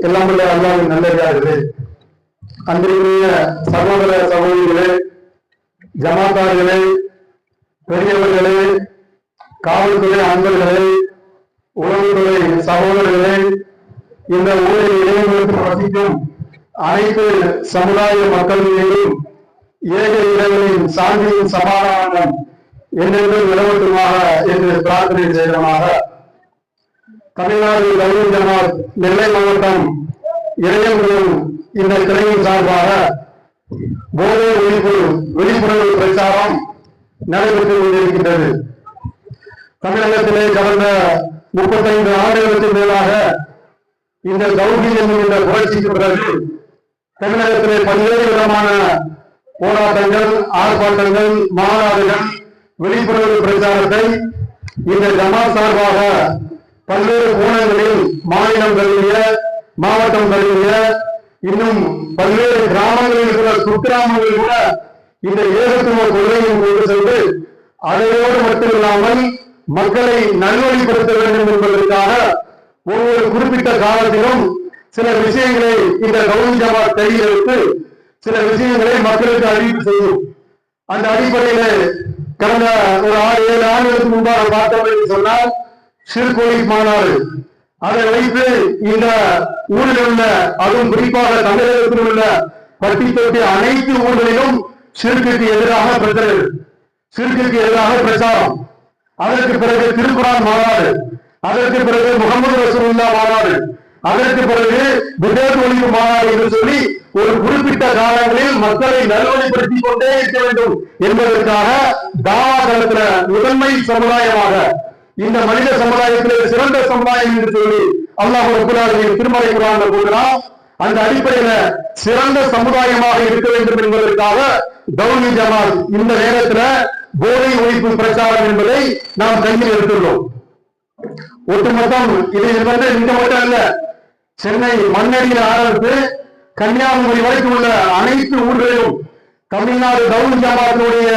எல்லாம் உள்ள அல்லாவின் நல்லதார்களே அன்பிற்குரிய சகோதர சகோதரிகளே ஜமாத்தார்களே பெரியவர்களே காவல்துறை அன்பர்களே உளவுத்துறை சகோதரர்களே இந்த ஊரில் இளைஞர்களுக்கு வசிக்கும் அனைத்து சமுதாய மக்கள் மீதும் ஏக இறைவனின் சாந்தியின் சமாதானம் என்றென்றும் நிலவட்டுமாக என்று பிரார்த்தனை செய்தமாக தமிழ்நாடு கல்வி நெல்லை மாவட்டம் இளைஞர்களும் இந்த கிளையின் சார்பாக போதை ஒழிப்பு விழிப்புணர்வு பிரச்சாரம் நடைபெற்று கொண்டிருக்கின்றது. தமிழகத்திலே கடந்த முப்பத்தைந்து ஆண்டுகளுக்கு மேலாக இந்த கௌரி என்கின்ற புரட்சிக்கு பிறகு தமிழகத்திலே பல்வேறு விதமான போராட்டங்கள் ஆர்ப்பாட்டங்கள் மாநாடுகள் விழிப்புணர்வு பிரச்சாரத்தை இந்த ஜமா சார்பாக பல்வேறு கோணங்களில் மாநிலம் மாவட்டங்களில மாவட்டம் இன்னும் பல்வேறு கிராமங்களில் இருக்கிற குக்கிராமங்களில் கூட இந்த ஏகத்துவ கொள்கையும் கொண்டு சென்று அதையோடு மட்டுமில்லாமல் மக்களை நல்வழிப்படுத்த வேண்டும் என்பதற்காக ஒவ்வொரு குறிப்பிட்ட காலத்திலும் சில விஷயங்களை இந்த கௌரி ஜமாத் கையில் எடுத்து சில விஷயங்களை மக்களுக்கு அறிவிப்பு செய்யும். அந்த அடிப்படையில கடந்த ஒரு ஆறு ஏழு ஆண்டுகளுக்கு முன்பாக பார்த்தோம் என்று சொன்னால் சிறுகோழி மாநாடு. அதை வைத்து இந்த ஊரில் உள்ள அதுவும் குறிப்பாக தமிழகத்தில் உள்ள பட்டி தொட்டி அனைத்து ஊர்களிலும் சிறுக்குக்கு எதிராக பிரச்சனை சிறுக்குக்கு எதிராக பிரச்சாரம். அதற்கு பிறகு திருக்குறான் மாநாடு. அதற்கு பிறகு முகமது ரசூல்லா மாநாடு. அதற்கு பிறகு விதேத் ஒழிப்பு மாநாடு என்று சொல்லி ஒரு குறிப்பிட்ட காலங்களில் மக்களை நல்வழிப்படுத்திக் கொண்டே இருக்க வேண்டும் என்பதற்காக தாவா தளத்துல முதன்மை சமுதாயமாக இந்த மனித சமுதாயத்திலே சிறந்த சமுதாயம் என்று சொல்லி அல்லாஹ் ரபுல்லாவின் திருமலை குரான் கூறுகிறான். அந்த அடிப்படையில சிறந்த சமுதாயமாக இருக்க வேண்டும் என்பதற்காக கௌரி ஜமால் இந்த நேரத்துல போதை ஒழிப்பு பிரச்சாரம் என்பதை நாம் கையில் எடுத்துள்ளோம். ஒட்டுமொத்தம் இது வந்து இந்த மட்டும் அல்ல சென்னை மண்ணடியில் ஆரம்பித்து கன்னியாகுமரி வரைக்கும் உள்ள அனைத்து ஊர்களிலும் தமிழ்நாடு கௌரி ஜமாத்தினுடைய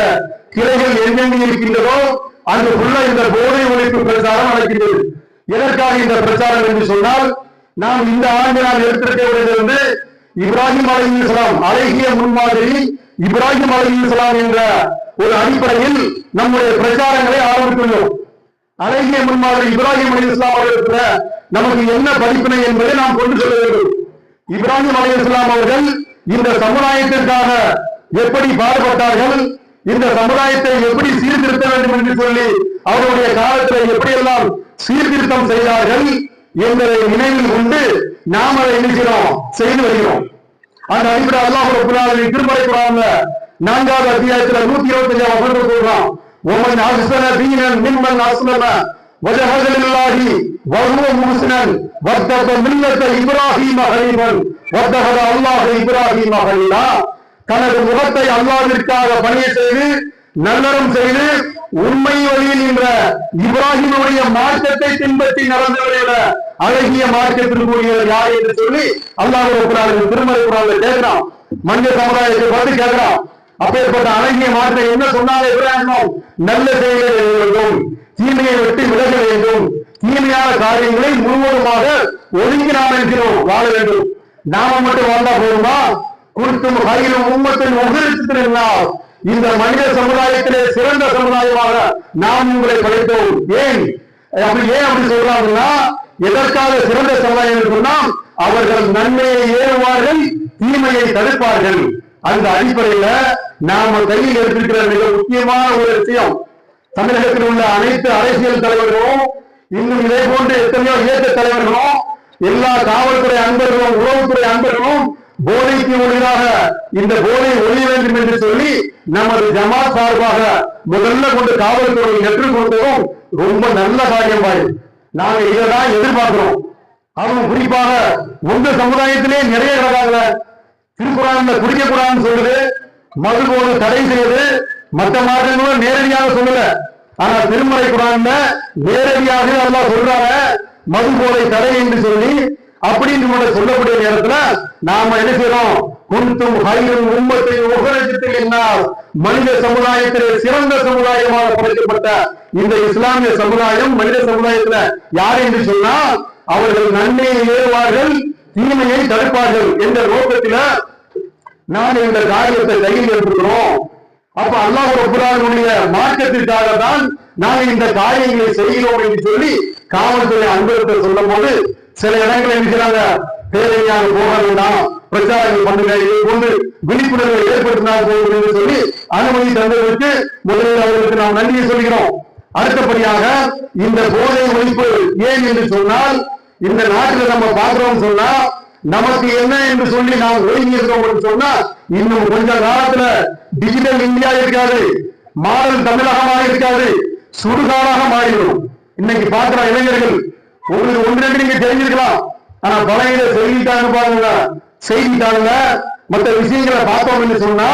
கிளைகள் எங்கெங்கு இருக்கின்றதோ அங்கு உள்ள இந்த போதை ஒழிப்பு பிரச்சாரம் நடக்கிறது. எதற்காக இந்த பிரச்சாரம் என்று சொன்னால் நாம் இந்த ஆண்டு நாம் எடுத்திருக்கிறது வந்து இப்ராஹிம் அலி இஸ்லாம் அழகிய முன்மாதிரி இப்ராஹிம் அலி இஸ்லாம் என்ற ஒரு அடிப்படையில் நம்முடைய பிரச்சாரங்களை ஆரம்பித்துள்ளோம். அழகிய முன்மாதிரி இப்ராஹிம் அலி இஸ்லாம் அவர்கள் நமக்கு என்ன படிப்பினை என்பதை நாம் கொண்டு செல்ல வேண்டும். இப்ராஹிம் அலி இஸ்லாம் அவர்கள் இந்த சமுதாயத்திற்காக எப்படி பாடுபட்டார்கள்? இந்த சமுதாயத்தை எப்படி சீர்திருத்த வேண்டும் என்று சொல்லி அவருடைய காலத்தை எப்படியெல்லாம் சீர்திருத்தம் செய்தார்கள் என்பதை நினைவில் கொண்டு நாம் அதை நினைக்கிறோம் செய்து வருகிறோம். அந்த அடிப்படை அல்லாஹ் புலாவின் திருமலை குரான்ல நான்காவது அத்தியாயத்துல நூத்தி இருபத்தி அஞ்சாம் வகுப்பு கூறுறோம் ஒமன் அசுசன தீனன் மின்மன் அசுலன வஜஹலில்லாஹி வஹுவ முஹ்சினன் வத்தக மில்லத இப்ராஹீம ஹனீஃபன் வத்தஹ அல்லாஹ் இப்ராஹீம ஹனீஃபா தனது முகத்தை அல்லாவிற்காக பணியை செய்து நல்லறம் செய்து உண்மை வழியில் என்ற இப்ராஹிமுடைய மார்க்கத்தை பின்பற்றி நடந்தவரையோட அழகிய மார்க்கத்திற்குரியவர் யார் என்று சொல்லி அல்லாஹ் குரான் திருமலை குரான்ல கேட்கிறான். மனித சமுதாயத்தை பார்த்து கேட்கிறான். அப்பேற்பட்ட அழகிய மாற்றம் என்ன சொன்னாலே இப்ராஹிமோ நல்ல செயல்கள் வேண்டும் தீமையை விட்டு விலக வேண்டும் தீமையான காரியங்களை முழுவதுமாக ஒதுங்கி நாம் இருக்கிறோம் வாழ வேண்டும். நாம மட்டும் வாழ்ந்தா போதுமா? குறித்தும் கையிலும் உம்மத்தின் உகரித்திருந்தால் இந்த மனித சமுதாயத்திலே சிறந்த சமுதாயமாக நாம் உங்களை படைத்தோம். ஏன்? அப்படி ஏன் அப்படி சொல்றாங்கன்னா எதற்காக சிறந்த சமுதாயம் என்று சொன்னால் அவர்கள் நன்மையை ஏறுவார்கள் தீமையை தடுப்பார்கள். அந்த அடிப்படையில நாம கையில் எடுத்திருக்கிற மிக முக்கியமான ஒரு விஷயம். தமிழகத்தில் உள்ள அனைத்து அரசியல் தலைவர்களும் இன்னும் இதே போன்று எத்தனையோ இயக்க தலைவர்களும் எல்லா காவல்துறை அன்பர்களும் உளவுத்துறை அன்பர்களும் போதைக்கு ஒளிராக இந்த போதை ஒழிய வேண்டும் என்று சொல்லி நமது ஜமாத் சார்பாக முதல்ல கொண்டு காவல்துறை ஏற்றுக் கொண்டதும் ரொம்ப நல்ல காரியம் பாரு. நாங்க இதைதான் எதிர்பார்க்கிறோம். அதுவும் குறிப்பாக உங்க சமுதாயத்திலே நிறைய கிடக்காங்க திருக்குறான்ல குடிக்க கூடாதுன்னு சொல்லுது மது போது தடை செய்யுது மற்ற மாற்றங்களும் நேரடியாக சொல்லல. ஆனா திருமலை குரான்ல நேரடியாக அல்லாஹ் சொல்றாங்க மது போதை தடை என்று சொல்லி அப்படின்னு சொல்லக்கூடிய நேரத்துல நாம என்ன செய்யறோம்? குந்தும் ஹைரும் உம்மத்தை உகரத்தில் என்னால் மனித சமுதாயத்திலே சிறந்த சமுதாயமாக படைக்கப்பட்ட இந்த இஸ்லாமிய சமுதாயம் மனித சமுதாயத்துல யார் என்று சொன்னால் அவர்கள் நன்மையை ஏறுவார்கள் தீமையை தடுப்பார்கள் என்ற நோக்கத்தில நான் இந்த காரியத்தை கையில் எடுத்துக்கிறோம். அப்ப அல்லாஹ் ரபுல்லாவுடைய மாற்றத்திற்காக தான் நாங்கள் இந்த காரியங்களை செய்கிறோம் என்று சொல்லி காவல்துறை அன்புறத்தை சொல்லும் போது சில இடங்களில் இருக்கிறாங்க. தேவையான போக வேண்டாம் பிரச்சாரங்கள் பண்ணுங்க இது போன்று விழிப்புணர்வை ஏற்படுத்தினால் போகும் என்று சொல்லி அனுமதி தந்ததற்கு முதலில் அவர்களுக்கு நாம் நன்றியை சொல்கிறோம். அடுத்தபடியாக இந்த போதை ஒழிப்பு ஏன் என்று சொன்னால் இந்த நாட்டில் நம்ம பார்க்கிறோம் சொன்னா நமக்கு என்ன என்று சொல்லி நாம் ஒதுங்கி இருக்கிறோம் சொன்னா இன்னும் கொஞ்ச காலத்துல டிஜிட்டல் இந்தியா இருக்காது. மாடல் தமிழகமாக இருக்காது. சுடுகாடாக மாறிடும் இன்னைக்கு பார்க்கிற இளைஞர்கள் உங்களுக்கு ஒன்று ரெண்டு நீங்க தெரிஞ்சிருக்கலாம். ஆனா பழைய செய்தித்தாங்க பாருங்க. செய்தித்தாங்க மற்ற விஷயங்களை பார்த்தோம் சொன்னா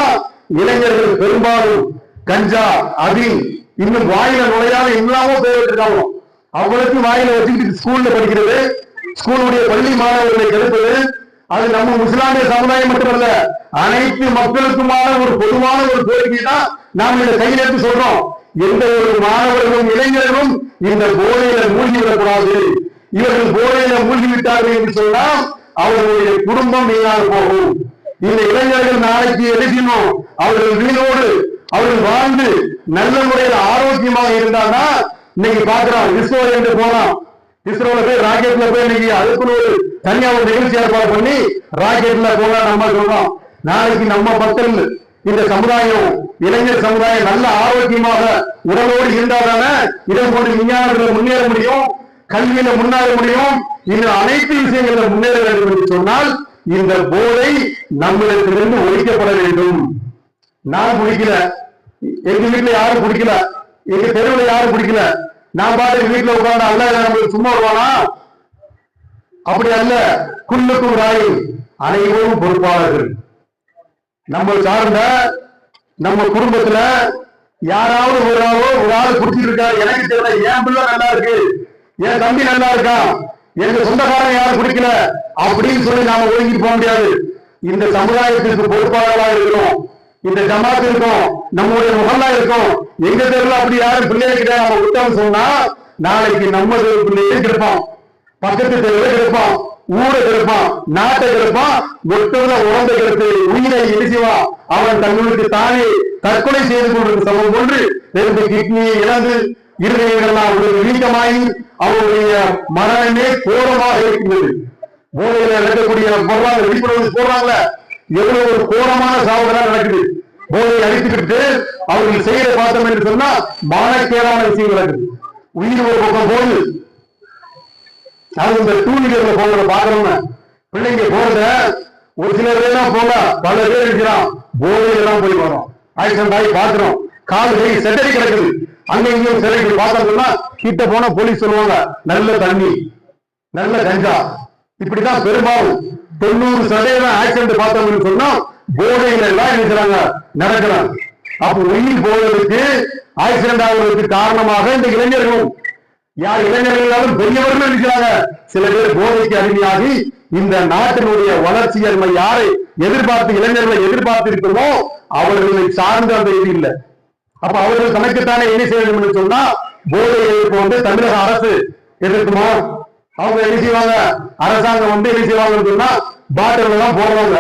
இளைஞர்கள் பெரும்பாலும் கஞ்சா அபின் இன்னும் வாயில நுழையாத இல்லாம போயிட்டு இருக்காங்க. அவங்களுக்கு வாயில வச்சுக்கிட்டு ஸ்கூல்ல படிக்கிறது ஸ்கூலுடைய பள்ளி மாணவர்களை கெடுப்பது அது நம்ம முஸ்லாமிய சமுதாயம் மட்டுமல்ல அனைத்து மக்களுக்குமான ஒரு பொதுவான ஒரு கோரிக்கை தான் நாம் இதை கையில் சொல்றோம். எந்த ஒரு மாணவர்களும் இளைஞர்களும் இந்த போதையில மூழ்கி விடக்கூடாது இவர்கள் போதையில மூழ்கி விட்டார்கள் என்று சொன்னால் அவர்களுடைய குடும்பம் வீணாக போகும். இந்த இளைஞர்கள் நாளைக்கு எழுதினோம் அவர்கள் வீணோடு அவர்கள் வாழ்ந்து நல்ல முறையில் ஆரோக்கியமாக இருந்தாங்கன்னா இன்னைக்கு பாக்குறோம் இஸ்ரோ என்று போனோம் இஸ்ரோல போய் ராக்கெட்ல போய் இன்னைக்கு அதுக்குன்னு ஒரு தனியா ஒரு நிகழ்ச்சி ஏற்பாடு பண்ணி ராக்கெட்ல போக நம்ம சொல்றோம். நாளைக்கு நம்ம பக்தர்கள் இந்த சமுதாயம் இளைஞர் சமுதாயம் நல்ல ஆரோக்கியமாக உடலோடு இருந்தாதான இதை கொண்டு விஞ்ஞானத்துல முன்னேற முடியும் கல்வியில முன்னேற முடியும். இன்னும் அனைத்து விஷயங்கள்ல முன்னேற வேண்டும் என்று சொன்னால் இந்த போதை நம்மிடத்திலிருந்து ஒழிக்கப்பட வேண்டும். நான் குடிக்கல. எங்க வீட்டுல யாரும் குடிக்கல. எங்க தெருவில் யாரும் குடிக்கல. நான் பாட்டு வீட்டுல உட்கார்ந்து அல்ல நம்மளுக்கு சும்மா வருவானா? அப்படி அல்ல. குள்ளுக்கும் ராய் அனைவரும் பொறுப்பாளர்கள். நம்ம சார்ந்த நம்ம குடும்பத்துல யாராவது ஒரு ஆளோ ஒரு ஆள் குடிச்சிருக்கா எனக்கு தெரியல என் பிள்ளை நல்லா இருக்கு என் தம்பி நல்லா இருக்கான் எங்க சொந்தக்காரன் யாரும் குடிக்கல அப்படின்னு சொல்லி நாம ஒதுங்கிட்டு போக முடியாது. இந்த சமுதாயத்திற்கு பொறுப்பாளர்களா இருக்கிறோம் இந்த ஜமாத் இருக்கும் நம்முடைய முகல்லா இருக்கும் எங்க தெருவில் அப்படி யாரும் பிள்ளைகிட்ட நம்ம விட்டோம்னு சொன்னா நாளைக்கு நம்ம தெரு பிள்ளையே கிடைப்போம் பக்கத்து தெருவில் கிடைப்பான். ஊரை கிடைப்பான் நாட்டை கிடைப்பான் ஒட்டுல உடம்பை கிடைத்து உயிரை இடிச்சுவான் அவன் தங்களுக்கு தானே தற்கொலை செய்து கொண்டிருக்கும் சமம் போன்று இரண்டு கிட்னியை இழந்து இருதயங்கள்லாம் அவர்களுக்கு நீக்கமாகி அவருடைய மரணமே கோரமாக இருக்கின்றது. போதையில நடக்கக்கூடிய பொருளாதார விழிப்புணர்வு போடுறாங்கள எவ்வளவு ஒரு கோரமான சாவுகளாக நடக்குது. போதையை அடித்துக்கிட்டு அவர்கள் செய்யற பார்த்தோம் என்று சொன்னா மானக்கேடான விஷயம் நடக்குது. உயிர் ஒரு பக்கம் போகுது அது இந்த டூ வீலர்ல போறத பாக்குறோம்னு பிள்ளைங்க போறத ஒரு சில பேர் தான் போல பல பேர் இருக்கிறான். போதையில தான் போய் வரோம் ஆக்சிடென்ட் ஆகி பாக்குறோம் கால் கை செட்டடி கிடக்குது. அங்க இங்கேயும் சிலைக்கு பார்த்தோம்னா கிட்ட போனா போலீஸ் சொல்லுவாங்க நல்ல தண்ணி நல்ல கஞ்சா. இப்படிதான் பெரும்பாலும் தொண்ணூறு சதவீதம் ஆக்சிடென்ட் பார்த்தோம்னு சொன்னா போதையில எல்லாம் இருக்கிறாங்க நடக்கிறாங்க. அப்ப உயிர் போவதற்கு ஆக்சிடென்ட் ஆகுவதற்கு காரணமாக இந்த இளைஞர்களும் யார் இளைஞர்களாலும் பெரியவர்கள் இருக்கிறாங்க சில பேர் போதைக்கு அடிமையாகி இந்த நாட்டினுடைய வளர்ச்சி நம்ம யாரை எதிர்பார்த்து இளைஞர்களை எதிர்பார்த்து இருக்கிறோமோ அவர்களை சார்ந்த அந்த இது இல்லை. அப்ப அவர்கள் தனக்குத்தானே என்ன செய்ய வேண்டும் என்று சொன்னா போதை எதிர்ப்பு வந்து தமிழக அரசு எதிர்க்குமா? அவங்க என்ன செய்வாங்க? அரசாங்கம் வந்து என்ன செய்வாங்கன்னு சொன்னா பாட்டில் எல்லாம் போடுவாங்க.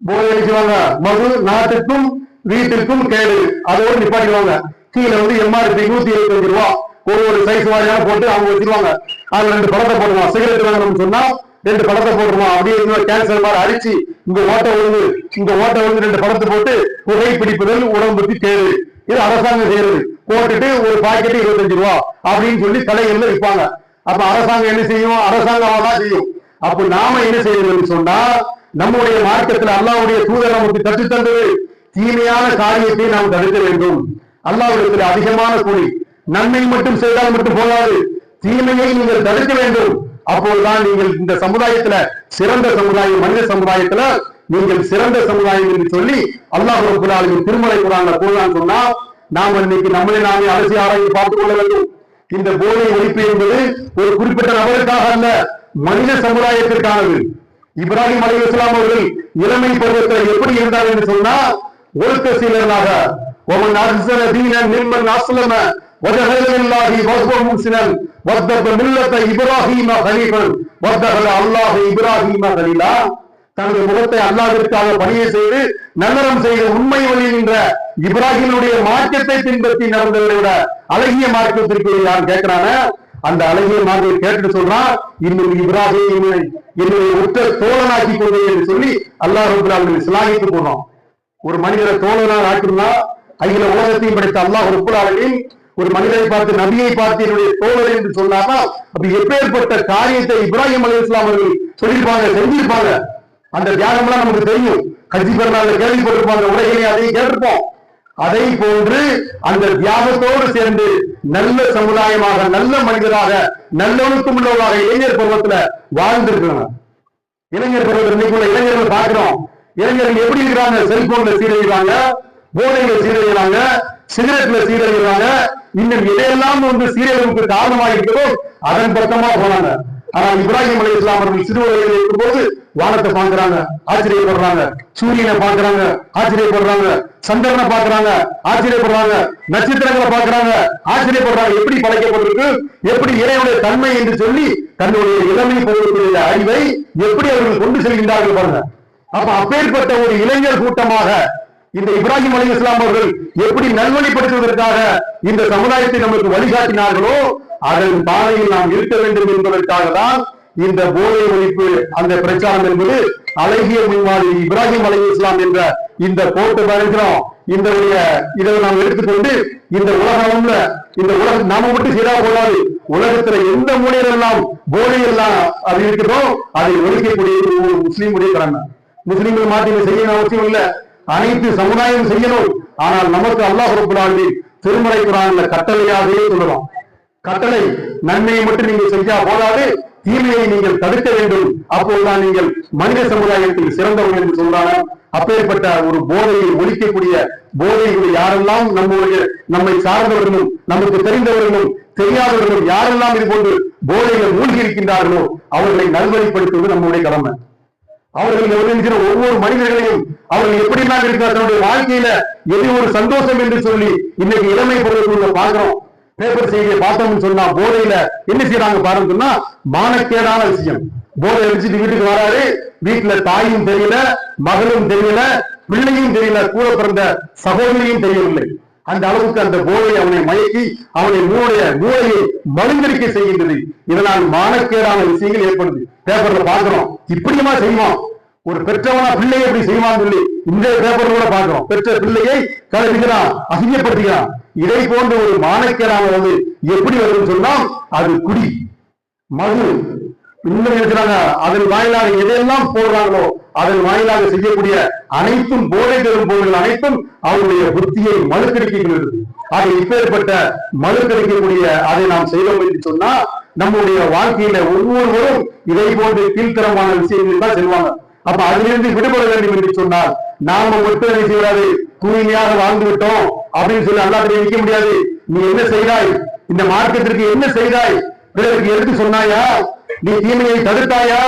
போதை என்ன செய்வாங்க? மது நாட்டுக்கும் வீட்டிற்கும் கேடு. அதோடு நிப்பாட்டிடுவாங்க. கீழே வந்து எம்ஆர்பி நூத்தி இருபத்தஞ்சு ரூபா. ஒரு ஒரு சைஸ் வாரியாக போட்டு அவங்க வச்சிருவாங்க. அதுல ரெண்டு படத்தை போடுவோம் சிகரெட் வாங்கணும்னு சொன்னா ரெண்டு படத்தை போட்டுருவோம் அப்படியே இன்னொரு கேன்சர் மாதிரி அரிச்சு இங்க ஓட்ட விழுந்து இங்க ஓட்ட விழுந்து ரெண்டு படத்தை போட்டு புகை பிடிப்புதல் உடம்புக்கு தேவை இது அரசாங்கம் செய்யறது. போட்டுட்டு ஒரு பாக்கெட் இருபத்தஞ்சு ரூபா அப்படின்னு சொல்லி கடைகள்ல விற்பாங்க அப்ப அரசாங்கம் என்ன செய்யும்? அரசாங்கம் தான் செய்யும். அப்ப நாம என்ன செய்யணும்னு சொன்னா நம்முடைய மார்க்கத்தில் அல்லாவுடைய தூதர் நமக்கு கற்றுத்தந்தது. தீமையான காரியத்தை நாம் தடுக்க வேண்டும். அல்லாவிடத்தில் அதிகமான கூலி. நன்மை மட்டும் செய்தால் மட்டும் போதாது. தீமையை நீங்கள் தடுக்க வேண்டும். அப்போதுதான் நீங்கள் இந்த சமுதாயத்துல சிறந்த சமுதாயம் மனித சமுதாயத்துல நீங்கள் சிறந்த சமுதாயம் என்று சொல்லி அல்லாஹ் ரபுல் திருமலை குரான போதான் சொன்னா நாம் இன்னைக்கு நம்மளை நாமே அரசியல் ஆராய்ச்சி பார்த்துக் கொள்ள வேண்டும். இந்த போதை ஒழிப்பு என்பது ஒரு குறிப்பிட்ட நபருக்காக அல்ல மனித சமுதாயத்திற்கானது. இப்ராஹிம் அலி இஸ்லாம் அவர்கள் இளமை பருவத்தில் எப்படி இருந்தார் என்று சொன்னா ஒழுக்க சீலர்களாக ஒமன் அர்சன தீனன் நிர்மன் அஸ்லம வஜஹலில்லாஹி தனது முகத்தை அல்லாஹ்விற்காக பணியை செய்து நல்லறம் செய்து உண்மை வழி நின்ற இப்ராஹிமுடைய மார்க்கத்தை பின்பற்றி நடந்தவரை விட அழகிய மார்க்கத்திற்கு யார் கேட்கிறான அந்த அழகிய மார்க்கத்தை கேட்டு சொல்றான் இன்னும் இப்ராஹிம் என்னுடைய உற்ற தோழனாக்கி கொண்டே என்று சொல்லி அல்லாஹ் ரபுல்லாவுடைய சிலாகித்து போனோம் ஒரு மனிதரை தோழனாக ஆக்கினா அகில உலகத்தையும் படைத்த அல்லாஹ் ரபுல்லாவின் ஒரு மனிதனை பார்த்து நபியை பார்த்து என்னுடைய தோழர் என்று சொன்னார்னா அப்படி எப்பேற்பட்ட காரியத்தை இப்ராஹிம் அலி இஸ்லாம் அவர்கள் சொல்லியிருப்பாங்க செஞ்சிருப்பாங்க. அந்த தியாகம்லாம் நமக்கு தெரியும். கட்சி பெருநாள் கேள்விப்பட்டிருப்பாங்க உரைகளை அதையும் கேட்டிருப்போம். அதை போன்று அந்த தியாகத்தோடு சேர்ந்து நல்ல சமுதாயமாக நல்ல மனிதராக நல்லொழுக்கம் உள்ளவராக இளைஞர் பருவத்துல வாழ்ந்திருக்கிறாங்க இளைஞர் பருவத்தில் இன்னைக்குள்ள இளைஞர்கள் பார்க்கிறோம். இளைஞர்கள் எப்படி இருக்கிறாங்க? செல்போன்ல சீரழிகிறாங்க போதையில சீரழிகிறாங்க சிகரெட்ல சீரழிகிறாங்க இன்னும் எதையெல்லாம் வந்து சீரழிவுக்கு காரணமாக இருக்கிறதோ அதன் பக்கமா போனாங்க. ஆனா இப்ராஹிம் அலி இஸ்லாம் அவர்கள் சிறு வயதில் இருக்கும்போது வானத்தை பாக்குறாங்க ஆச்சரியப்படுறாங்க சூரியனை பாக்குறாங்க ஆச்சரியப்படுறாங்க சந்திரனை பாக்குறாங்க ஆச்சரியப்படுறாங்க நட்சத்திரங்களை பாக்குறாங்க ஆச்சரியப்படுறாங்க. எப்படி படைக்கப்பட்டிருக்கு? எப்படி இறைவனுடைய தன்மை என்று சொல்லி தன்னுடைய இளமை பொருளுடைய அறிவை எப்படி அவர்கள் கொண்டு செல்கின்றார்கள் பாருங்க. அப்ப அப்பேற்பட்ட ஒரு இளைஞர் கூட்டமாக இந்த இப்ராஹிம் அலி இஸ்லாம் அவர்கள் எப்படி நல்வழிப்படுத்துவதற்காக இந்த சமுதாயத்தை நமக்கு வழிகாட்டினார்களோ அதன் பாதையில் நாம் இருக்க வேண்டும் என்பதற்காக தான் இந்த போதை ஒழிப்பு அந்த பிரச்சாரம் என்பது அழகிய முன்மாதிரி இப்ராஹிம் அலி இஸ்லாம் என்ற இந்த கோட்டை வரைக்கிறோம் இந்த இதை நாம் எடுத்துக்கொண்டு இந்த உலகம்ல இந்த உலகம் நாம மட்டும் சீரா போடாது உலகத்துல எந்த மூலையிலெல்லாம் போதை எல்லாம் அது இருக்கிறதோ அதை ஒழிக்கக்கூடிய முஸ்லீம் முஸ்லீமுடைய கடமை. முஸ்லீம்கள் மாற்றி செய்ய அவசியம் இல்ல. அனைத்து சமுதாயம் செய்யணும். ஆனால் நமக்கு அல்லாஹ் ரபுல்லாண்டி திருமலை குரான் கட்டளையாகவே சொல்லுறோம் கட்டளை நன்மையை மட்டும் நீங்கள் செஞ்சா போதாது தீமையை நீங்கள் தடுக்க வேண்டும். அப்போதுதான் நீங்கள் மனித சமுதாயத்தில் சிறந்தவர்கள் என்று சொல்றாங்க. அப்பேற்பட்ட ஒரு போதையை ஒழிக்கக்கூடிய போதைகளை யாரெல்லாம் நம்முடைய நம்மை சார்ந்தவர்களும் நமக்கு தெரிந்தவர்களும் தெரியாதவர்களும் யாரெல்லாம் இது போன்று போதைகள் மூழ்கி இருக்கின்றார்களோ அவர்களை நல்வழிப்படுத்துவது நம்முடைய கடமை. அவர்கள் எதிர்க்கிற ஒவ்வொரு மனிதர்களையும் அவர்கள் எப்படிலாம் இருக்கிறார் தன்னுடைய வாழ்க்கையில எது ஒரு சந்தோஷம் என்று சொல்லி இன்னைக்கு இளமை பருவத்தில் பாக்குறோம் பேப்பர் செய்தியை பார்த்தோம்னு சொன்னா போதையில என்ன செய்யறாங்க பாருன்னு சொன்னா மானக்கேடான விஷயம். போதை அடிச்சுட்டு வீட்டுக்கு வராரு. வீட்டுல தாயும் தெரியல மகளும் தெரியல பிள்ளையும் தெரியல கூட பிறந்த சகோதரியும் தெரியவில்லை. அந்த அளவுக்கு அந்த போதை அவனை மயக்கி அவனை மூளைய மூளையை மழுங்கடிக்க செய்கின்றது. இதனால் மானக்கேடான விஷயங்கள் ஏற்படுது. பேப்பர்ல பாக்குறோம் இப்படியுமா செய்வோம் ஒரு பெற்றவனா பிள்ளையை எப்படி செய்வான்னு சொல்லி இந்த பேப்பர் கூட பாக்குறோம் பெற்ற பிள்ளையை கலப்பிக்கிறான் அசிங்கப்படுத்துகிறான். இதை போன்ற ஒரு மானக்கேடான வந்து எப்படி வருதுன்னு சொன்னா அது குடி. மது. இன்னும் இருக்கிறாங்க. அதன் வாயிலாக எதையெல்லாம் போடுறாங்களோ அதன் வாயிலாக செய்யக்கூடிய அனைத்தும் போதை தரும் பொருள்கள் அனைத்தும் அவருடைய புத்தியை மழுக்கடிக்கிறது ஆக இப்பேற்பட்ட மழுக்கடிக்கக்கூடிய அதை நாம் செய்தோம் என்று சொன்னா நம்முடைய வாழ்க்கையில ஒவ்வொருவரும் இதை போன்ற கீழ்த்தரமான விஷயங்கள் தான் செல்வாங்க அப்ப அதிலிருந்து விடுபட வேண்டும் என்று சொன்னால் நாம மட்டும் என்ன செய்யாது தூய்மையாக வாழ்ந்து விட்டோம் அப்படின்னு சொல்லி அல்லாத்திலே நிற்க முடியாது. நீ என்ன செய்தாய்? இந்த மார்க்கத்திற்கு என்ன செய்தாய்? பிறருக்கு எடுத்து சொன்னாயா? நீ தீமையை தடுத்தாயா?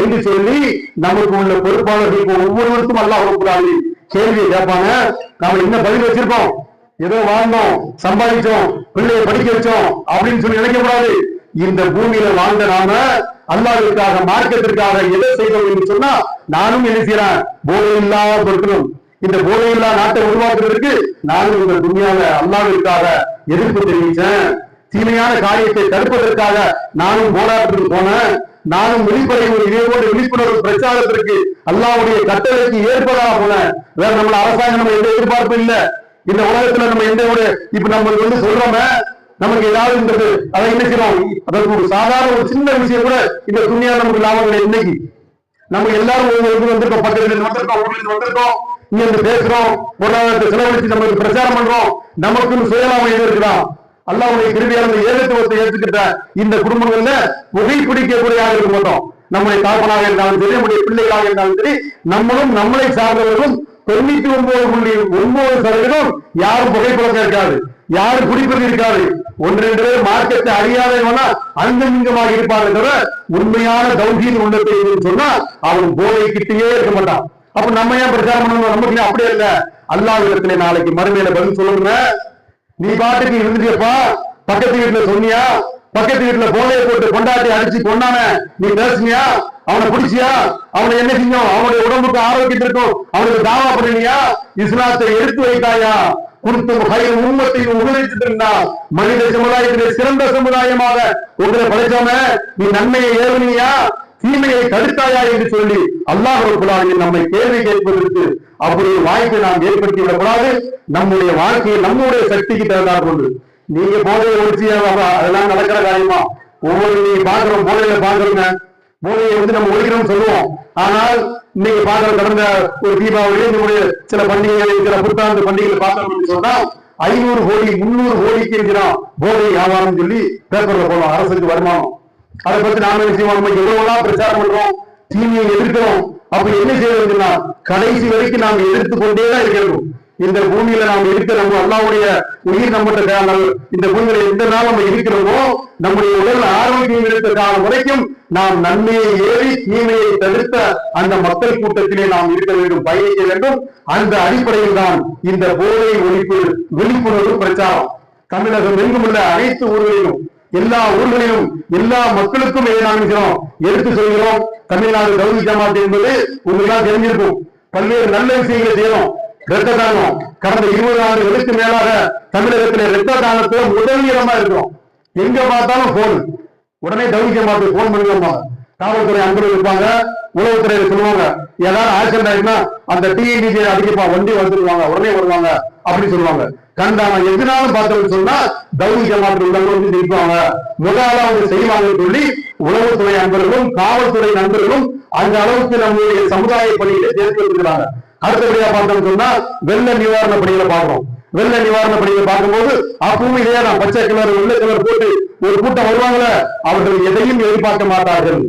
என்று சொல்லி நமக்கு உள்ள பொறுப்பாளர்களுக்கு ஒவ்வொருவருக்கும் அல்லாஹ் கூடாது கேள்வியை கேட்பாங்க. நாம என்ன பதில் வச்சிருக்கோம்? ஏதோ வாழ்ந்தோம் சம்பாதிச்சோம் பிள்ளையை படிக்க வச்சோம் அப்படின்னு சொல்லி நினைக்க கூடாது இந்த பூமியில வாழ்ந்த நாம அல்லாவிற்காக மார்க்கத்திற்காக எதை செய்தோம் என்று சொன்னா நானும் என்ன செய்யறேன் போதை இல்லாத பொருட்களும் இந்த போதையில்லா நாட்டை உருவாக்குறதுக்கு நானும் இந்த துணியால அல்லாவிற்காக எதிர்ப்பு தெரிவிச்சேன். தீமையான காரியத்தை தடுப்பதற்காக நானும் போராட்டத்துக்கு போனேன். நானும் வெளிப்படை ஒரு இதே போன்ற விழிப்புணர்வு பிரச்சாரத்திற்கு அல்லாவுடைய கட்டளைக்கு ஏற்பதாக போனேன். வேற நம்மள அரசாங்கம் நம்ம எந்த எதிர்பார்ப்பும் இல்ல. இந்த உலகத்துல நம்ம எந்த ஒரு இப்ப நம்மளுக்கு வந்து சொல்றோமே நமக்கு ஏதாவது அதை நினைக்கிறோம் அதற்கு ஒரு சாதாரண ஒரு சின்ன விஷயம் கூட இந்த துணியா நமக்கு லாபம் இல்லை இன்னைக்கு. நம்ம எல்லாரும் ஒவ்வொரு வந்திருக்கோம். பக்கத்துல வந்திருக்கோம் ஊர்ல வந்திருக்கோம் இங்க இருந்து பேசுறோம் பொருளாதாரத்தை செலவழிச்சு நம்ம பிரச்சாரம் பண்றோம். நமக்குன்னு சுயலாம எது இருக்கிறான் அல்லாவுடைய கிருபியான ஏகத்துவத்தை ஏற்றுக்கிட்ட இந்த குடும்பங்கள்ல புகைப்பிடிக்கக்கூடிய இருக்க மாட்டோம். நம்முடைய தாப்பனாக இருந்தாலும் சரி நம்முடைய பிள்ளைகளாக இருந்தாலும் சரி நம்மளும் நம்மளை சார்ந்தவர்களும் தொண்ணூத்தி ஒன்பது புள்ளி ஒன்பது சதவீதம் யாரும் புகைப்பழக்கம் இருக்காது யாரும் குடிப்பது இருக்காது ஒன்று ரெண்டு பேர் மார்க்கத்தை அறியாதவனா அங்கமிங்கமாக இருப்பாரு தவிர உண்மையான தௌஹீன் உள்ளத்தை சொன்னா அவன் போதை கிட்டேயே இருக்க மாட்டான். அப்ப நம்ம ஏன் பிரச்சாரம் பண்ணணும் நமக்கு அப்படியே இல்ல. அல்லாஹ் இடத்துல நாளைக்கு மறுமையில பதில் சொல்லுங்க. நீ பாட்டுக்கு இருந்துட்டியப்பா? பக்கத்து வீட்டுல சொன்னியா? பக்கத்து வீட்டுல போதைய போட்டு கொண்டாட்டி அடிச்சு கொண்டான நீ பேசுனியா? அவனை பிடிச்சியா? அவனை என்ன செஞ்சோம்? அவனுடைய உடம்புக்கு ஆரோக்கியத்திற்கும் அவனுக்கு தாவா பண்ணினியா? இஸ்லாத்தை எடுத்து வைத்தாயா? குறித்தும் கயிறு உண்மத்தையும் உபதேசித்திருந்தா மனித சமுதாயத்திலே சிறந்த சமுதாயமாக உங்களை படைச்சவன நீ நன்மையை ஏவனியா? தீமையை தடுத்தாயா என்று சொல்லி அல்லாஹ் ரபுல்லாவின் நம்மை கேள்வி கேட்பதற்கு அப்படி வாய்ப்பை நாம் ஏற்படுத்தி விடக்கூடாது நம்முடைய வாழ்க்கையை நம்முடைய சக்திக்கு தகுந்தார் கொண்டு நீங்க போதையை ஒழிச்சியா அதெல்லாம் நடக்கிற காரியமா? ஒவ்வொரு நீங்க பாக்குறோம் போதையில பாக்குறோங்க போதையை வந்து நம்ம ஒழிக்கணும்னு சொல்லுவோம். ஆனால் இன்னைக்கு பாக்குற கடந்த ஒரு தீபாவளி நம்முடைய சில பண்டிகைகள் சில புத்தாண்டு பண்டிகைகள் பார்த்தோம்னு சொன்னா ஐநூறு கோடி முன்னூறு கோடிக்கு இருக்கிறோம் போதை வியாபாரம் சொல்லி பேப்பர்ல போடுறோம் அரசுக்கு வருமானம். அதை பத்தி நாம என்ன செய்வோம்? நம்ம எவ்வளவுலாம் பிரச்சாரம் பண்றோம்? தீமையை எதிர்க்கிறோம்? அப்ப என்ன செய்யறதுன்னா கடைசி வரைக்கும் நாம் எதிர்த்து கொண்டே தான் இருக்கிறோம். இந்த பூமியில நாம் இருக்கிற நம்ம அல்லாவுடைய உயிர் நம்மகிட்ட இந்த பூமியில எந்த நாள் நம்ம இருக்கிறோமோ நம்முடைய உடல் ஆரோக்கியம் எடுத்த காலம் வரைக்கும் நாம் நன்மையை ஏறி தீமையை தவிர்த்த அந்த மக்கள் கூட்டத்திலே நாம் இருக்க வேண்டும் பயணிக்க வேண்டும். அந்த அடிப்படையில் தான் இந்த போதை ஒழிப்பு விழிப்புணர்வு பிரச்சாரம். தமிழகம் எங்கும் உள்ள அனைத்து ஊர்களிலும் எல்லா ஊர்களிலும் எல்லா மக்களுக்கும் இதை நாம் எடுத்து சொல்கிறோம். தமிழ்நாடு கௌரி ஜமாத் என்பது உங்களுக்கு தெரிஞ்சிருக்கும். பல்வேறு நல்ல விஷயங்களை செய்யணும் இரத்த தானம் கடந்த இருபது ஆண்டுகளுக்கு மேலாக தமிழகத்தில் இரத்த தானத்துல முதல் இடமா இருக்கிறோம். எங்க பார்த்தாலும் போன் உடனே கௌரி ஜமாத்துக்கு போன் பண்ணுவோம் காவல்துறை அன்பு இருப்பாங்க உளவுத்துறையில சொல்லுவாங்க ஏதாவது ஆக்சிடென்ட் ஆயிடுனா அந்த டிஎன்டிஜி அடிக்கப்பா வண்டி வந்துருவாங்க உடனே வருவாங்க அப்படின்னு சொல்லுவாங்க. கண்டாம எதுனாலும் பார்த்தோம்னு சொன்னா தௌரி ஜமாத்தில் உள்ளவங்க வந்து நிற்பாங்க. முதல்ல அவங்க செய்வாங்கன்னு சொல்லி உளவுத்துறை நண்பர்களும் காவல்துறை நண்பர்களும் அந்த அளவுக்கு நம்மளுடைய சமுதாய பணியில சேர்த்து இருக்கிறாங்க அடுத்தபடியா பார்த்தோம்னு சொன்னா வெள்ள நிவாரண பணியில பாக்குறோம் வெள்ள நிவாரண பணியை பார்க்கும்போது அப்பவும் இதே தான் பச்சை கலர் வெள்ளை கலர் போட்டு ஒரு கூட்டம் வருவாங்களே அவர்கள் எதையும் எதிர்பார்க்க மாட்டார்கள்.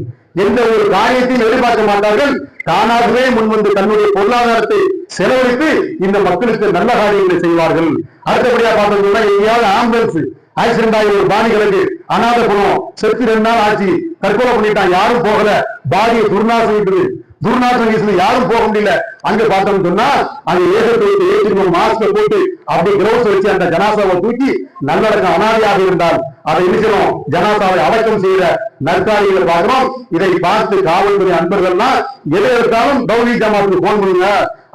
எந்த ஒரு காரியத்தையும் எதிர்பார்க்க மாட்டார்கள். தானாகவே முன்வந்து தன்னுடைய பொருளாதாரத்தை செலவழித்து இந்த மக்களுக்கு நல்ல காரியங்களை செய்வார்கள். அடுத்தபடியா பார்த்தோம்னா எங்கேயாவது ஆம்புலன்ஸ் ஆக்சிடென்ட் ஆகி ஒரு பாணிகளுக்கு அனாத குணம் செத்து ரெண்டு நாள் ஆச்சு தற்கொலை பண்ணிட்டான் யாரும் போகல. பாடியை துர்நாசம் துர்நாசம் யாரும் போக முடியல. அங்க பார்த்தோம்னு சொன்னா அந்த ஏகத்தை ஏற்றி மாஸ்க போட்டு அப்படி கிரௌஸ் வச்சு அந்த ஜனாசாவை தூக்கி நல்லடக்கம் அனாதையாக இருந்தால் அதை இருக்கிறோம் ஜனாசாவை அடக்கம் செய்யற நற்காரியங்கள் பார்க்கிறோம் இதை பார்த்து காவல்துறை அன்பர்கள்லாம் எதை எடுத்தாலும் பௌதி ஜமாத்துக்கு போன் பண்ணுங்க.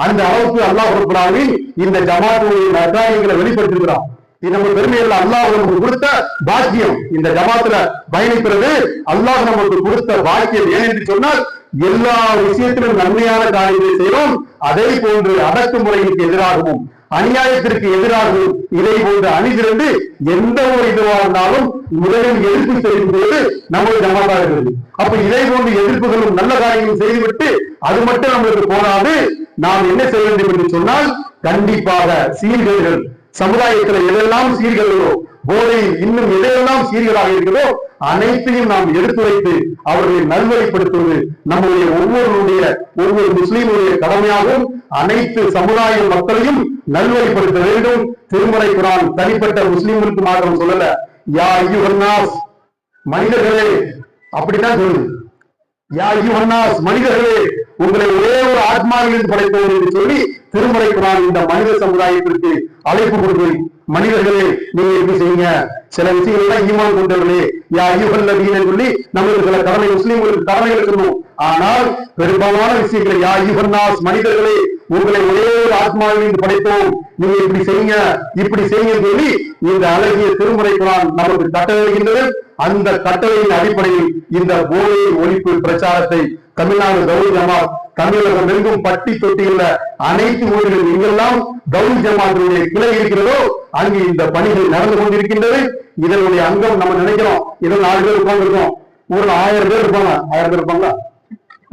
அந்த அளவுக்கு அல்லாஹ் இந்த ஜமாத்துடைய நற்காரியங்களை வெளிப்படுத்திருக்கிறோம் இது நம்ம பெருமையில் அல்லாஹ் நமக்கு கொடுத்த பாக்கியம். இந்த ஜமாத்துல பயணிக்கிறது அல்லாஹ் நமக்கு கொடுத்த பாக்கியம். ஏன் என்று சொன்னால் எல்லா விஷயத்திலும் நன்மையான காரியங்களை செய்வோம். அதே போன்று அடக்குமுறைகளுக்கு எதிராகவும் அநியாயத்திற்கு எதிராகவும் இதை போன்று அணிதிரண்டு எந்த ஒரு இதுவாக இருந்தாலும் முதலில் எதிர்ப்பு செய்யும் போது நம்மளுடைய ஜமாத்தாக இருக்கிறது அப்ப இதை போன்று எதிர்ப்புகளும் நல்ல காரியங்களும் செய்துவிட்டு அது மட்டும் நம்மளுக்கு போனாது நாம் என்ன செய்ய வேண்டும் என்று சொன்னால் கண்டிப்பாக சீர்கேடுகள் சமுதாயத்தில் எதெல்லாம் சீர்களோ போதை இன்னும் எதையெல்லாம் சீர்களாக இருக்கிறதோ அனைத்தையும் நாம் எடுத்து வைத்து அவர்களை நல்வழிப்படுத்துவது நம்முடைய ஒவ்வொருடைய ஒவ்வொரு முஸ்லீமுடைய கடமையாகவும் அனைத்து சமுதாய மக்களையும் நல்வழிப்படுத்த வேண்டும். திருமலை குரான் தனிப்பட்ட முஸ்லீம்களுக்கு மாற்றம் சொல்லல. யா ஐயோ மனிதர்களே அப்படித்தான் சொல்லுது. மனிதர்களே உங்களை ஒரே ஒரு ஆத்மாவிலிருந்து படைத்தவர் என்று சொல்லி திருமலை குரான் இந்த மனித சமுதாயத்திற்கு அழைப்பு கொடுக்கிறேன் மனிதர்களே நீங்க எப்படி செய்யுங்க. சில விஷயங்கள் எல்லாம் ஈமான் கொண்டவர்களே யா ஐயுகல் சொல்லி நம்மளுக்கு சில கடமை முஸ்லீம்களுக்கு கடமை இருக்கணும் ஆனால் பெரும்பாலான விஷயங்களை யா ஐயுகன்னாஸ் மனிதர்களே உங்களை ஒரே ஒரு ஆத்மாவிலிருந்து படைத்தோம். நீங்க இப்படி செய்யுங்க இப்படி செய்யுங்க சொல்லி இந்த அழகிய திருமுறை குரான் நமக்கு கட்டளைகின்றது அந்த கட்டளையின் அடிப்படையில் இந்த போதை ஒழிப்பு பிரச்சாரத்தை தமிழ்நாடு கௌரி ஜமாத் தமிழகம் எங்கும் பட்டி தொட்டியுள்ள அனைத்து ஊர்களில் எங்கெல்லாம் கௌரி ஜமாத்துடைய கிளை இருக்கிறதோ அங்கு இந்த பணிகள் நடந்து கொண்டிருக்கின்றது. இதனுடைய அங்கம் நம்ம நினைக்கிறோம். இதில் நாலு பேர் உட்கார்ந்துருக்கோம். ஊர்ல ஆயிரம் பேர் இருப்பாங்க. ஆயிரம் பேர் இருப்பாங்க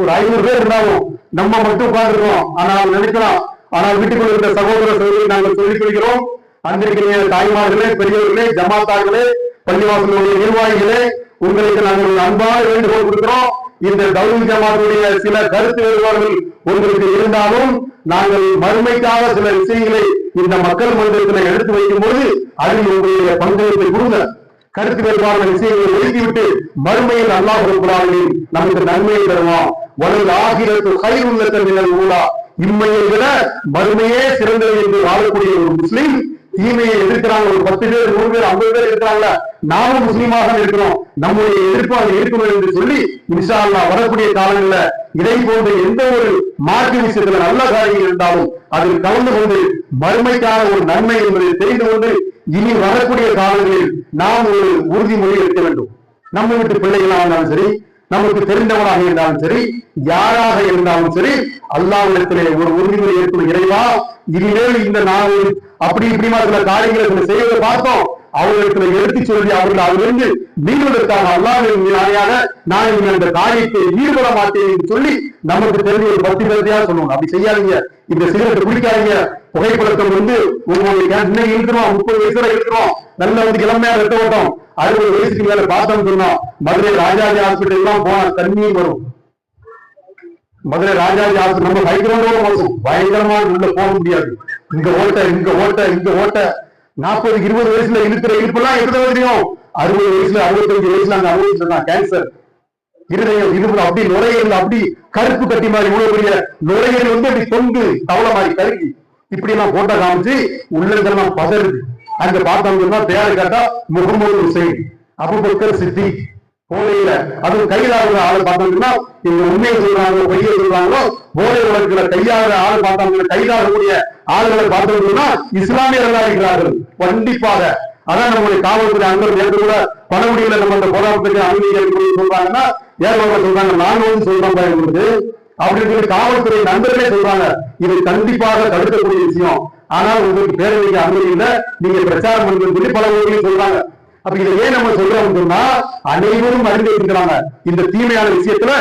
ஒரு ஐநூறு பேர் இருந்தாலும் நம்ம மட்டும் உட்கார்ந்துருக்கோம். ஆனால் நினைக்கலாம். ஆனால் வீட்டுக்குள் இருந்த சகோதர சகோதரி நாங்கள் சொல்லிக் கொள்கிறோம். அன்றைக்கு தாய்மார்களே பெரியவர்களே ஜமாத்தார்களே பள்ளிவாசலுடைய நிர்வாகிகளே உங்களுக்கு நாங்கள் அன்பாக வேண்டுகோள் கொடுக்கிறோம். இந்த கௌரி ஜமாத்துடைய சில கருத்து வேறுபாடுகள் உங்களுக்கு இருந்தாலும் நாங்கள் மறுமைக்காக சில விஷயங்களை இந்த மக்கள் மன்றத்தில் எடுத்து வைக்கும் போது அதில் உங்களுடைய பங்களிப்பை கொடுங்க. கருத்து வேறுபாடு விஷயங்களை எழுதிவிட்டு மறுமையில் அல்லாஹ் இருக்கிறார்கள் நமக்கு நன்மையை தருவான். வலது ஆகிரத்து உள்ள தன்மைகள் ஊழா இம்மையை விட மறுமையே சிறந்தது என்று வாழக்கூடிய ஒரு முஸ்லீம் தீமையை எதிர்க்கிறாங்க. ஒரு பத்து பேர் நூறு பேர் ஐம்பது பேர் இருக்கிறாங்களா நாமும் முஸ்லீமாக இருக்கிறோம். நம்முடைய எதிர்ப்பு அதை இருக்கணும் என்று சொல்லி இன்ஷா வரக்கூடிய காலங்கள்ல இதை போன்ற எந்த ஒரு மாற்று விஷயத்துல நல்ல காரியங்கள் இருந்தாலும் அதில் கலந்து கொண்டு மறுமைக்கான ஒரு நன்மை என்பதை தெரிந்து கொண்டு இனி வரக்கூடிய காலங்களில் நாம் ஒரு உறுதிமொழி எடுக்க வேண்டும். நம்ம வீட்டு பிள்ளைகளாக இருந்தாலும் சரி நமக்கு தெரிந்தவனாக இருந்தாலும் சரி யாராக இருந்தாலும் சரி அல்லாவிடத்திலே ஒரு உறுதிமொழி ஏற்படும். இறைவா இனிமேல் இந்த நான் அப்படி இப்படிமா சில காரியங்களை செய்வதை பார்த்தோம். அவர்களுக்கு எடுத்து சொல்லி அவர்கள் அதிலிருந்து மீள்வதற்காக அல்லாவின் நிலையாக நான் இவங்க அந்த காரியத்தை ஈடுபட மாட்டேன் என்று சொல்லி நமக்கு தெரிஞ்ச ஒரு பக்தி பக்தியா சொல்லணும். அப்படி செய்யாதீங்க. இந்த சிகரெட் குடிக்காதீங்க. புகைப்படத்தை வந்து உங்களுடைய இன்னும் இருக்கிறோம் முப்பது வயசுல இருக்கிறோம் நல்ல வந்து கிளம்பையா ரத்த ஓட்டம். அறுபது வயசுக்கு மேல பார்த்தோம் சொன்னோம். மதுரை ராஜாஜி ஹாஸ்பிட்டல் எல்லாம் போனா தண்ணியும் வரும். மதுரை ராஜாஜி ஹாஸ்பிட்டல் நம்ம பயங்கரமான மோசம் பயங்கரமா உள்ள போக முடியாது. இங்க ஓட்ட இங்க ஓட்ட இங்க ஓட்ட. நாற்பது இருபது வயசுல இருக்கிற இழுப்புலாம் எடுத்த தெரியும் அறுபது வயசுல அறுபத்தஞ்சு வயசுல அந்த அறுபது கேன்சர் இருதயம் இருபது அப்படி நுரையீரல் அப்படி கருப்பு கட்டி மாதிரி இவ்வளவு பெரிய நுரையீரல் வந்து அப்படி தொங்கு தவளை மாதிரி கருகி. இப்படி எல்லாம் போட்டோ காமிச்சு உள்ளதெல்லாம் பதறுது அங்க பார்த்தவங்கன்னா தேவை கேட்டா முகமது ஹுசைன் அபுபக்கர் சித்தி போதையில. அது கையிலாகிற ஆகுற ஆளை பார்த்தோம்னா இவங்க உண்மையை சொல்றாங்களோ பொய்யை சொல்றாங்களோ போதை இருக்கிற கையாகிற ஆள் பார்த்தாங்க கைதாகக்கூடிய ஆளுகளை பார்த்தோம்னா இஸ்லாமியர்களா இருக்கிறார்கள் கண்டிப்பாக. அதான் நம்மளுடைய காவல்துறை அன்பர் நேற்று கூட பணமுடியில நம்ம அந்த போராட்டத்துக்கு அனுமதி சொல்றாங்கன்னா ஏன் சொல்றாங்க? நான் வந்து சொல்றோம் உங்களுக்கு. அப்படின்னு சொல்லி காவல்துறை நண்பர்களே சொல்றாங்க. இது கண்டிப்பாக தடுக்கக்கூடிய விஷயம். ஆனால் உங்களுக்கு பேரவைக்கு அனுமதி இல்லை. நீங்க பிரச்சாரம் பண்ணுறது சொல்லி பல ஊர்களையும் சொல்றாங்க. அப்ப இதை ஏன் நம்ம சொல்றோம் சொன்னா அனைவரும் அறிந்து இருக்கிறாங்க இந்த தீமையான விஷயத்துல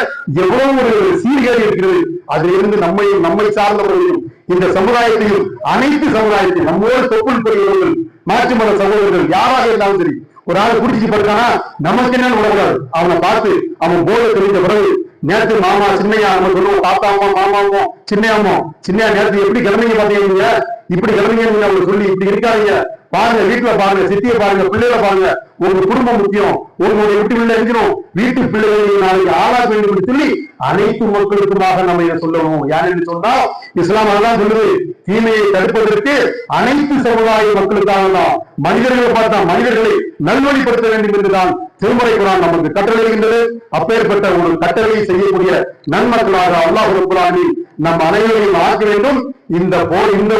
எவ்வளவு ஒரு சீர்கேடு இருக்கிறது. அதுல இருந்து நம்மையும் நம்மை சார்ந்தவர்களையும் இந்த சமுதாயத்தையும் அனைத்து சமுதாயத்தையும் நம்மோடு தொப்புள் பெறுகிறவர்கள் மாற்று மத சகோதரர்கள் யாராக இருந்தாலும் சரி ஒரு ஆள் குடிச்சு படுத்தானா நமக்கு என்னன்னு விடக்கூடாது அவனை பார்த்து அவன் போதை தெரிந்த பிறகு நேற்று மாமா சின்னையா நம்ம சொல்லுவோம் தாத்தாவும் மாமாவும் சின்னையாமோ சின்னையா நேற்று எப்படி கிளம்பிங்க பாத்தீங்க இப்படி கிளம்பிங்க அவங்க சொல்லி இப்படி இருக்காதீங்க. பாருங்க வீட்டுல பாருங்க சித்திய பாருங்க பிள்ளைகளை பாருங்க. உங்க குடும்பம் முக்கியம். உங்களுடைய வீட்டு பிள்ளை இருக்கணும். வீட்டு பிள்ளைகளை நாளைக்கு ஆளாக்க வேண்டும் என்று சொல்லி அனைத்து மக்களுக்குமாக நம்ம இதை சொல்லணும். யார் என்று சொன்னால் இஸ்லாம் அதான் சொல்லுது தீமையை தடுப்பதற்கு அனைத்து சமுதாய மக்களுக்காக தான் மனிதர்களை பார்த்தா மனிதர்களை நல்வழிப்படுத்த வேண்டும் என்றுதான் திருமறை குரான் நமக்கு கட்டளைகின்றது அப்பேற்பட்ட ஒரு கட்டளை செய்யக்கூடிய நன்மக்களாக அல்லாஹ் ரபுல்லாமி நம் அனைவரையும் ஆக்க வேண்டும். இந்த போர் இந்த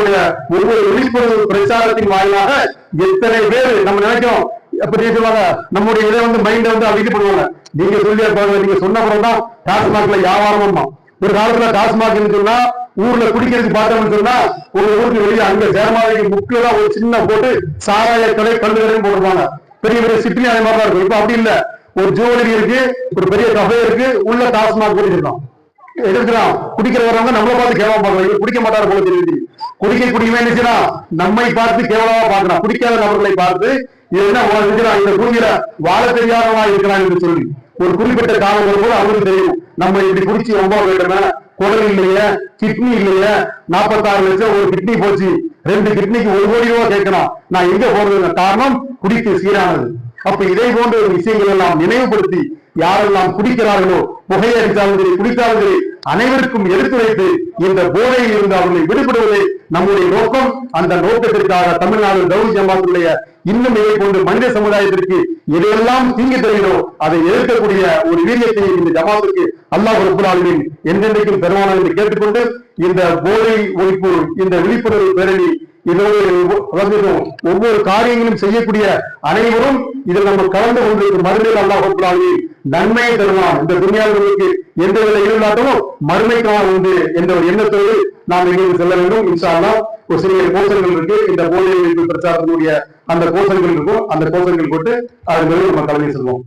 ஒவ்வொரு விழிப்புணர்வு பிரச்சாரத்தின் வாயிலாக எத்தனை பேர் நம்ம நினைக்கிறோம். எப்படி சொல்லுவாங்க நம்முடைய இதை வந்து மைண்டை வந்து அப்படி பண்ணுவாங்க நீங்க சொல்லி பாருங்க நீங்க சொன்ன அப்புறம் தான் டாஸ்மாக்ல வியாபாரம் ஒரு காலத்துல டாஸ்மாக் சொன்னா ஊர்ல குடிக்கிறதுக்கு பார்த்தோம்னு சொன்னா ஒரு ஊருக்கு வெளியே அங்க சேர்மாதைக்கு முக்கியதான் ஒரு சின்ன போட்டு சாராய கடை கல்லு கடையும் போட்டுருவாங்க பெரிய பெரிய சிட்டி அதே மாதிரி தான் இருக்கும். இப்ப அப்படி இல்ல. ஒரு ஜுவல்லரி இருக்கு ஒரு பெரிய கஃபே இருக்கு உள்ள டாஸ்மாக் போட்டுருக்கோம் எடுக்கிறான் குடிக்கிற வரவங்க நம்மள பார்த்து கேவலமா பாக்குறாங்க இவர் குடிக்க மாட்டாரு போல தெரியுது. குடிக்க குடிக்கவே நினைச்சுனா நம்மை பார்த்து கேவலமா பாக்குறான் குடிக்காத நபர்களை பார்த்து என்ன செஞ்சுறான் இந்த பூமியில வாழ தெரியாதவனா இருக்கிறான் என்று சொல்லி. ஒரு குறிப்பிட்ட காலம் வரும்போது அவங்களுக்கு தெரியும். நம்ம இப்படி குடிச்சு ரொம்ப வேண்டுமே குடல் இல்லையே கிட்னி இல்லையே நாற்பத்தாறு லட்சம் ஒரு கிட்னி போச்சு. ரெண்டு கிட்னிக்கு ஒரு கோடி ரூபாய் கேட்கணும். நான் எங்க போறது காரணம் குடிக்கு சீரானது. அப்ப இதை போன்ற ஒரு விஷயங்கள் எல்லாம் நினைவுபடுத்தி யாரெல்லாம் குடிக்கிறார்களோ புகையடித்தாலும் சரி குடித்தாலும் சரி அனைவருக்கும் எடுத்துரைத்து இந்த போதையில் இருந்து அவர்களை விடுபடுவதே நம்முடைய நோக்கம். அந்த நோக்கத்திற்காக தமிழ்நாடு கௌரி ஜமாத்துடைய இன்னும் இதை போன்று மனித சமுதாயத்திற்கு எதையெல்லாம் தீங்கு தருகிறோம் அதை எதிர்க்கக்கூடிய ஒரு வீரியத்தை இந்த ஜமாத்துக்கு அல்லாஹ் ரபுல்லாலுமின் என்றென்றைக்கும் தருவான என்று கேட்டுக்கொண்டு இந்த போதை ஒழிப்பு இந்த விழிப்புணர்வு பேரணி இதோடு ஒவ்வொரு காரியங்களும் செய்யக்கூடிய அனைவரும் இதில் நம்ம கலந்து கொண்டிருக்கும் மறுமையில் அல்லாஹ் நன்மையை தருவான் இந்த துணியாளர்களுக்கு எந்த வித இருந்தாலும் மறுமைக்கான உண்டு என்ற ஒரு எண்ணத்தோடு நாம் எங்களுக்கு செல்ல வேண்டும். இன்ஷா ஒரு சிறிய கோஷங்கள் இருக்கு. இந்த போதை பிரச்சாரத்தினுடைய அந்த கோஷங்கள் இருக்கும். அந்த கோஷங்கள் போட்டு அது மேலும் நம்ம தலைமை செல்வோம்.